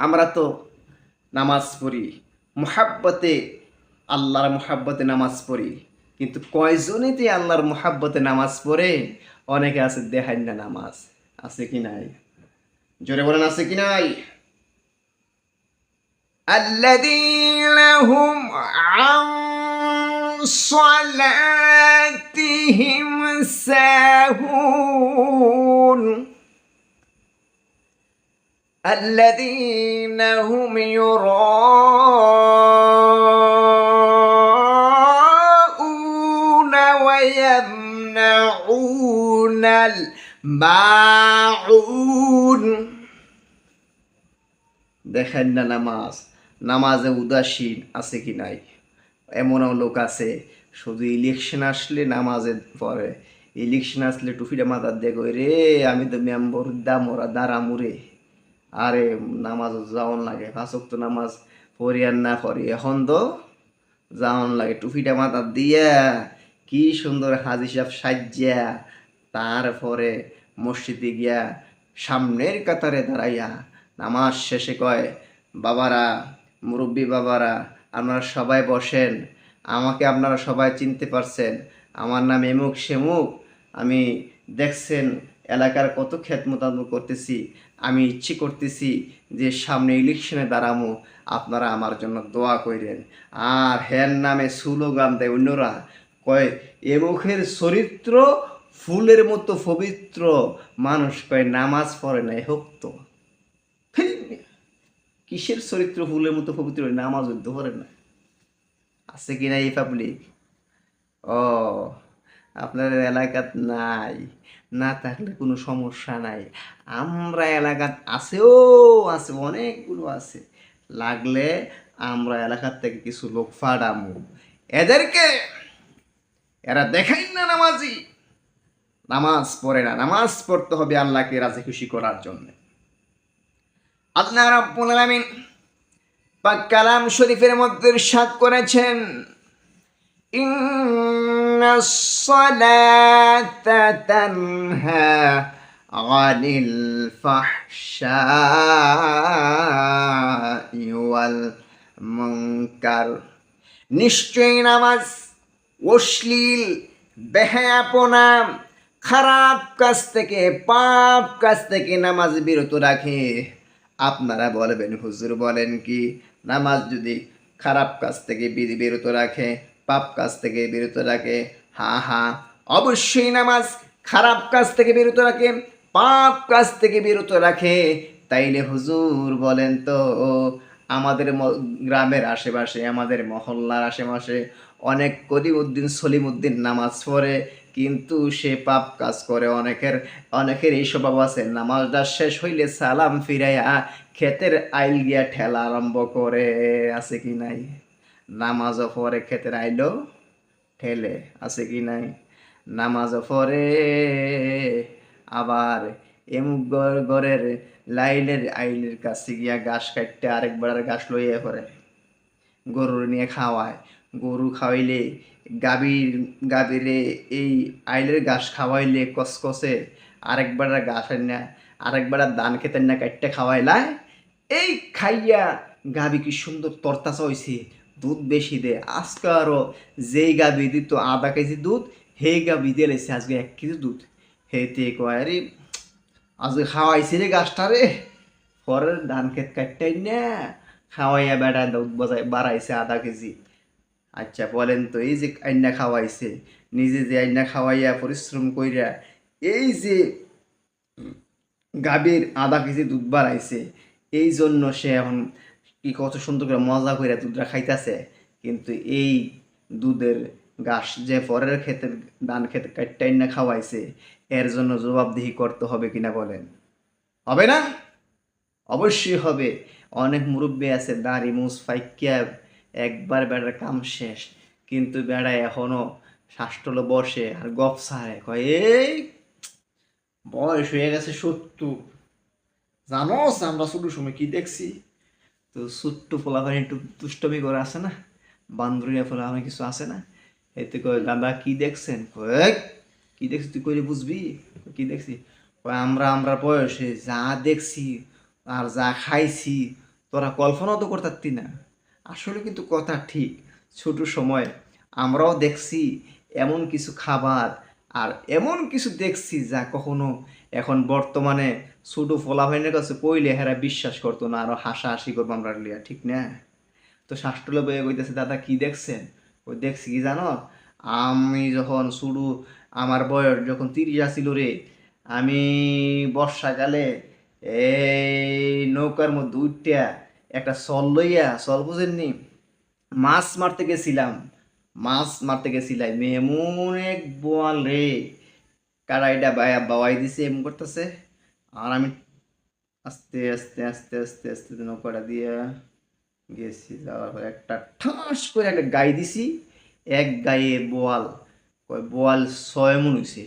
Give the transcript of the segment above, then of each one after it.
আমরা তো নামাজ পড়ি মোহাব্বতে আল্লাহর মোহাব্বতে নামাজ পড়ি কিন্তু কয়জনই যে আল্লাহর মোহাব্বতে নামাজ পড়ে অনেকে আছে দেখাই না নামাজ আছে কি নাই জোরে বলেন আছে কি নাই الذين هم عن صلاتهم ساهون الذين هم يراءون ويمنعون الماعون দেখেন না নামাজ নামাজে উদাসীন আছে কি নাই এমনও লোক আছে শুধু ইলেকশন আসলে নামাজে পড়ে ইলেকশন আসলে টুপিটা মাথার দেখো রে আমি তো মেম্বর দাম ওরা দাঁড়ামুরে আরে নামাজ যাওয়ান লাগে ফাঁসক তো নামাজ পড়ি আর না পড়ি। এখন তো যাওয়ান লাগে, টুপিটা মাথা দিয়া, কি সুন্দর হাজি সাহেব সাজ্জা, তারপরে মসজিদে গিয়া সামনের কাতারে দাঁড়াইয়া নামাজ শেষে কয়, বাবারা, মুরব্বী বাবারা, আপনারা সবাই বসেন, আমাকে আপনারা সবাই চিনতে পারছেন, আমার নাম এমুক সেমুক, আমি দেখছেন এলাকার কত খ্যাত মোতাবেক করতেছি, আমি ইচ্ছে করতেছি যে সামনে ইলেকশনে দাঁড়ামো, আপনারা আমার জন্য দোয়া করেন আর হ্যার নামে স্লোগান দেয় অন্যরা, কয়, এ মুখের চরিত্র ফুলের মতো পবিত্র। মানুষ কয়, নামাজ পড়ে নাই, হোক তো। কিসের চরিত্র ফুলের মতো পবিত্র? নামাজ ধরে না। আছে কি না এই পাবলিক ও আপনাদের এলাকাত নাই, না থাকলে কোনো সমস্যা নাই। আমরা এলাকাত আছেও, আছে, অনেকগুলো আছে। লাগলে আমরা এলাকার থেকে কিছু লোক ফাড়ামু। এদেরকে এরা দেখাই না নামাজি। নামাজ পড়ে না, নামাজ পড়তে হবে আল্লাহকে রাজি খুশি করার জন্য। আল্লাহ রাব্বুল আলামিন পাক কালাম শরীফের মধ্যে ইরশাদ করেছেন। সালাতা তানহা আনিল ফাহশাই ওয়াল মুনকার নিশ্চয়ই নামাজ অশ্লীল, বেহায়াপনা, খারাপ কাজ থেকে, পাপ কাজ থেকে নামাজ বিরত রাখে। আপনারা বলবেন, হুজুর বলেন কি, নামাজ যদি খারাপ কাজ থেকে বিরত রাখে পাপ কাজ থেকে বিরত রাখে। হা হা। অবশ্যই নামাজ খারাপ কাজ থেকে বিরত রাখে, পাপ কাজ থেকে বিরত রাখে। তাইলে হুজুর বলেন তো, আমাদের গ্রামের আশেপাশে, আমাদের মহল্লার আশেপাশে অনেক করিমউদ্দিন সলিমউদ্দিন নামাজ পড়ে, কিন্তু সে পাপ কাজ করে। অনেকের অনেকের এই স্বভাব আছে, নামাজটা শেষ হইলে সালাম ফিরাইয়া ক্ষেতের আইল গিয়া ঠেলা আরম্ভ করে। আছে কি নাই? নামাজও পরে ক্ষেতের আইলো, ঠেলে আছে কি নাই? নামাজও পরে আবার এমুক ঘর- ঘরের লাইলের আইলের কাছে গিয়া ঘাস কাটতে আরেকবার ঘাস লইয়া পরে গরুর নিয়ে খাওয়ায়। গরু খাওয়াইলে গাভীর, গাভীরে এই আইলের ঘাস খাওয়াইলে কসকসে আরেকবার ঘাস না আরেকবার ধান খেতেন না কাটতে খাওয়াইলায়। এই খাইয়া গাভী কি সুন্দর তরতাচা হয়েছে দুধ বেশি দে আজকে আরও যেই গাভী দিত আধা কেজি দুধ, সেই গাভী দিয়ে লেছে আজকে এক কেজি দুধ। হেতে কয়, আরে, আজকে খাওয়াইছে রে গাছটা রে। পরের ধান খেত কাটটাই না। খাওয়াইয়া বেড়া দুধ বাজায়, বাড়াইছে আধা কেজি। আচ্ছা বলেন তো, এই যে আইনা খাওয়াইছে, নিজে যে আইনা খাওয়াইয়া পরিশ্রম কইরা, এই যে গাভীর আধা কেজি দুধ বাড়াইছে, এই জন্য সে এখন কি কত সুন্দর করে মজা করে দুধটা খাইতেছে। কিন্তু এই দুধের ঘাস যে পরের ক্ষেতে ধান খেতে কাটটাই না খাওয়াইছে, এর জন্য জবাবদিহি করতে হবে কিনা বলেন? হবে না? অবশ্যই হবে। অনেক মুরব্বী আছে, দাড়ি মুস ফাইকিয়া একবার বেড়ার কাম শেষ। কিন্তু বেড়া এখনও শাষ্টল বসে আর গপ সারে। কয়, এই, বয়স হয়ে গেছে সত্তর। জানোস আমরা শুধু সময় কি দেখছি? তো ছোট্ট ফলাফানি একটু দুষ্টমি করে আছে না? বান্দরিয়া ফলাফানি কিছু আছে না? এতে কয় দাদা কি দেখছেন? কয় "এই, কি দেখছি তুই কইলে বুঝবি? কি দেখছি? আমরা আমরা বয়সে যা দেখছি আর যা খাইছি তোরা কল্পনাও তো করতারতি না। আসলে কিন্তু কথা ঠিক। ছোট সময় আমরাও দেখছি এমন কিছু খাবার আর এমন কিছু দেখছি যা কখনো এখন বর্তমানে ছোট ফলাফাইনের কাছে কইলে হেরা বিশ্বাস করতো না, আরও হাসাহাসি করব আমরা লিয়া, ঠিক না? তো শাস্ত্রলে বইয়ে কইতেছে, দাদা, কি দেখছেন? ওই দেখছি কি জানো? আমি যখন শুরু আমার বয়স যখন তিরিশ আসিল রে, আমি বর্ষাকালে এই নৌকার মধ্যে উঠটা একটা সল লইয়া সল বুঝেননি? মাছ মারতে গেছিলাম, মাছ মারতে গেছিলাম এমন এক বোয়াল রে কারাইটা বায়া বাওয়াই দিছে, এমন করতেছে? আর আমি আস্তে আস্তে আস্তে আস্তে আস্তে নৌকাটা দিয়ে গেছি, যাওয়ার পরে একটা ঠাস করে একটা গাই দিছি, এক গায়ে বোয়াল। কয়, বোয়াল ছয় মন হয়েছে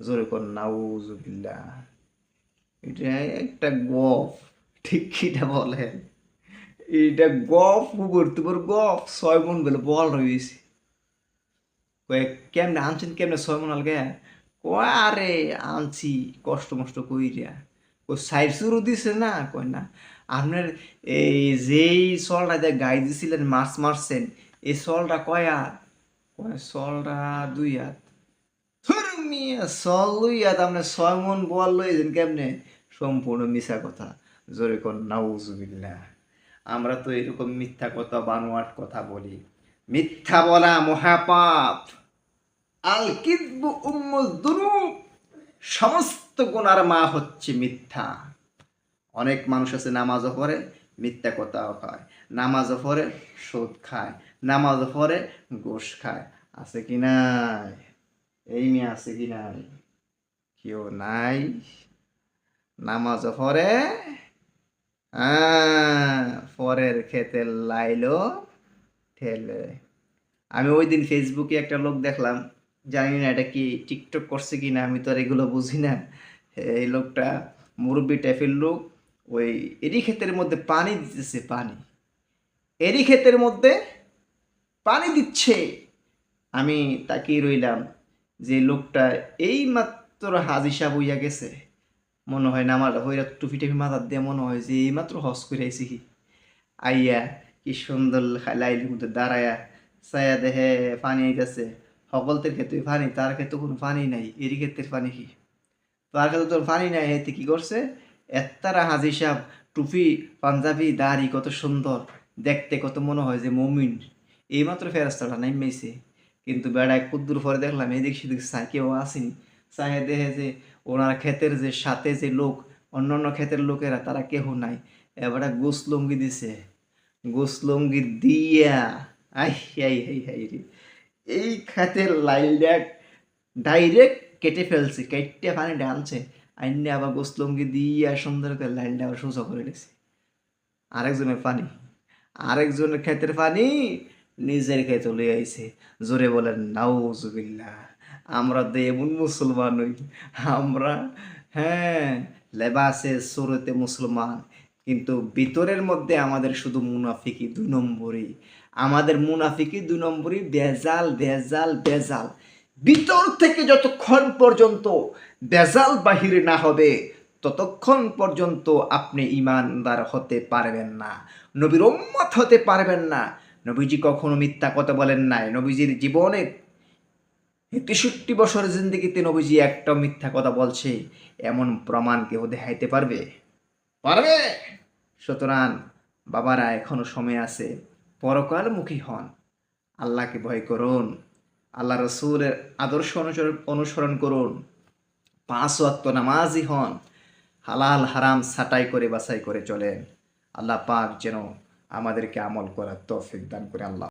জোরে কর নাউজুবিল্লা এটা একটা গফ। ঠিক কিটা বলেন? এটা গফ উপর তুপর গফ ছয় মন বলে বল রয়েছে কয়েক কেমনে আনছেন, কেমনে ছয় মন আলগে? কয় আরে আনছি, কষ্ট মষ্ট কইরা। ও সাইড শুরু দিছে না? কয় না। আপনার এই যেই সলটা যে গাই দিছিলেন, মাছ মারছেন, এই সলটা কয় আর কয় সলটা দুই হাত। সল দুই হাত আপনার ছয় মন বল লইছেন কেমনে? সম্পূর্ণ মিশা কথা। জোরে কর নাউজুবিল্লাহ। আমরা তো এরকম মিথ্যা কথা, বানোয়াট কথা বলি। মিথ্যা বলা মহাপাপ। আল কিদবু উম্মুল দুরুব সমস্ত গুনার মা হচ্ছে মিথ্যা। অনেক মানুষ আছে নামাজও পড়ে, মিথ্যা কথাও খায় নামাজও পড়ে, সুদ খায়। নামাজও পড়ে, গোশ খায়। আছে কি নাই? এই মেয়ে আছে কি নাই? কেউ নাই। নামাজও পড়ে হ্যাঁ পরের খেতে লাইলো ঠেলে। আমি ওই দিন ফেসবুকে একটা লোক দেখলাম। জানি না এটা কি টিকটক করছে কি না আমি তো আর এগুলো বুঝি না। এই লোকটা মুরব্বী টাইপের লোক, ওই এরি ক্ষেতের মধ্যে পানি দিতেছে, পানি। এরি ক্ষেতের মধ্যে পানি দিচ্ছে। আমি তাকিয়ে রইলাম যে লোকটা এই মাত্র হাজি সাহ হইয়া গেছে। মনে হয় না আমার হইরা টুপি টুপি মাথার দিয়ে মনে হয় যে এইমাত্র হস করে আইসি কি। আইয়া কি সুন্দর লাইলের মধ্যে দাঁড়ায়া, ছায়া দেহে পানি আইতেছে। সকলদের ক্ষেত্রে পানি তার ক্ষেত্রে কোনো পানি নাই এরই ক্ষেত্রে পানি কি তার ক্ষেত্রে তোর পানি নাই এতে কি করছে এত্তারা হাজি সাহেব টুপি পাঞ্জাবি দাড়ি কত সুন্দর দেখতে কত মনে হয় যে মমিন এইমাত্র ফেরাস্তাটা নাইমেছে কিন্তু বেড়ায় কুদ্দুর পরে দেখলাম এদিক সেদিক চাই কেউ আসেনি চাহে দেখে যে ওনার ক্ষেতের যে সাথে যে লোক অন্য অন্য ক্ষেতের লোকেরা তারা কেহ নাই এবারে গোস লুঙ্গি দিছে গোস লুঙ্গি দিয়া আই হাই হাই হাই রে এই খাতের লাইলটা ডাইরেক্ট কেটে ফেলছে, কেটে পানি ডালছে আইনে আবার গোস লুঙ্গি দিয়া সুন্দর করে লাইনটা আবার সোজা করে দিয়েছে আরেকজনের পানি, আরেকজনের ক্ষেতের পানি নিজের ক্ষেতে লই আইছে। জোরে বলেন, নাউজুবিল্লাহ, আমরা তো এমন মুসলমান হই আমরা হ্যাঁ লেবাসে সুরতে মুসলমান। কিন্তু ভিতরের মধ্যে আমাদের শুধু মুনাফিকি দুই নম্বরই। আমাদের মুনাফিকি দুই নম্বরই বেজাল বেজাল বেজাল ভিতর থেকে যতক্ষণ পর্যন্ত বেজাল বাহিরে না হবে, ততক্ষণ পর্যন্ত আপনি ইমানদার হতে পারবেন না। নবীর উম্মত হতে পারবেন না। নবীজি কখনো মিথ্যা কথা বলেন নাই। নবীজির জীবনে তেষট্টি বছরের জিন্দগিতে নবীজি একটা মিথ্যা কথা বলছে, এমন প্রমাণ কেউ দেখাইতে পারবে? পারবে? সুতরাং বাবারা এখনও সময় আছে। পরকালমুখী হন। আল্লাহকে ভয় করুন। আল্লাহ রসুলের আদর্শ অনুসরণ অনুসরণ করুন। পাঁচ ওয়াক্ত নামাজি হন। হালাল, হারাম ছাটাই করে বাসাই করে চলেন। আল্লাহ পাক যেন আমাদেরকে আমল করার তৌফিক দান করে আল্লাহ।